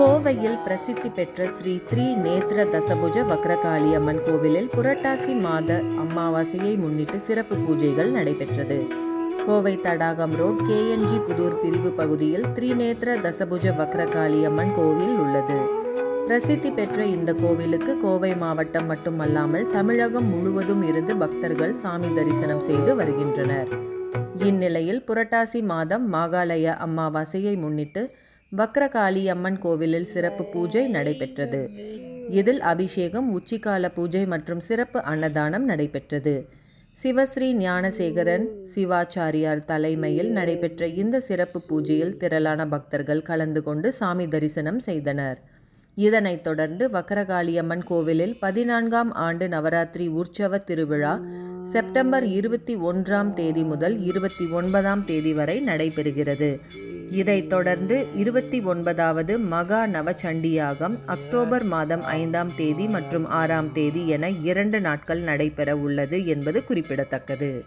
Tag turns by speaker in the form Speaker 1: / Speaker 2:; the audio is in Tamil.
Speaker 1: கோவையில் பிரசித்தி பெற்ற ஸ்ரீ த்ரீ நேத்ர தசபுஜ வக்ரகாளி அம்மன் கோவிலில் புரட்டாசி மாத அமாவாசையை முன்னிட்டு சிறப்பு பூஜைகள் நடைபெற்றது. கோவை தடாகம் ரோட் கேஎன்ஜி புதூர் பிரிவு பகுதியில் த்ரிநேத்ர தசபுஜ வக்ரகாளி அம்மன் கோவில் உள்ளது. பிரசித்தி பெற்ற இந்த கோவிலுக்கு கோவை மாவட்டம் மட்டுமல்லாமல் தமிழகம் முழுவதும் இருந்து பக்தர்கள் சாமி தரிசனம் செய்து வருகின்றனர். இந்நிலையில் புரட்டாசி மாதம் மாகாளய அமாவாசையை முன்னிட்டு வக்ரகாளி அம்மன் கோவிலில் சிறப்பு பூஜை நடைபெற்றது. இதில் அபிஷேகம் உச்சிக்கால பூஜை மற்றும் சிறப்பு அன்னதானம் நடைபெற்றது. சிவஸ்ரீ ஞானசேகரன் சிவாச்சாரியார் தலைமையில் நடைபெற்ற இந்த சிறப்பு பூஜையில் திரளான பக்தர்கள் கலந்து கொண்டு சாமி தரிசனம் செய்தனர். இதனைத் தொடர்ந்து வக்கரகாளியம்மன் கோவிலில் பதினான்காம் ஆண்டு நவராத்திரி உற்சவ திருவிழா செப்டம்பர் இருபத்தி ஒன்றாம் தேதி முதல் இருபத்தி ஒன்பதாம் தேதி வரை நடைபெறுகிறது. இதைத் தொடர்ந்து இருபத்தி ஒன்பதாவது மகா நவச்சண்டியாகம் அக்டோபர் மாதம் ஐந்தாம் தேதி மற்றும் ஆறாம் தேதி என இரண்டு நாட்கள் நடைபெற உள்ளது என்பது குறிப்பிடத்தக்கது.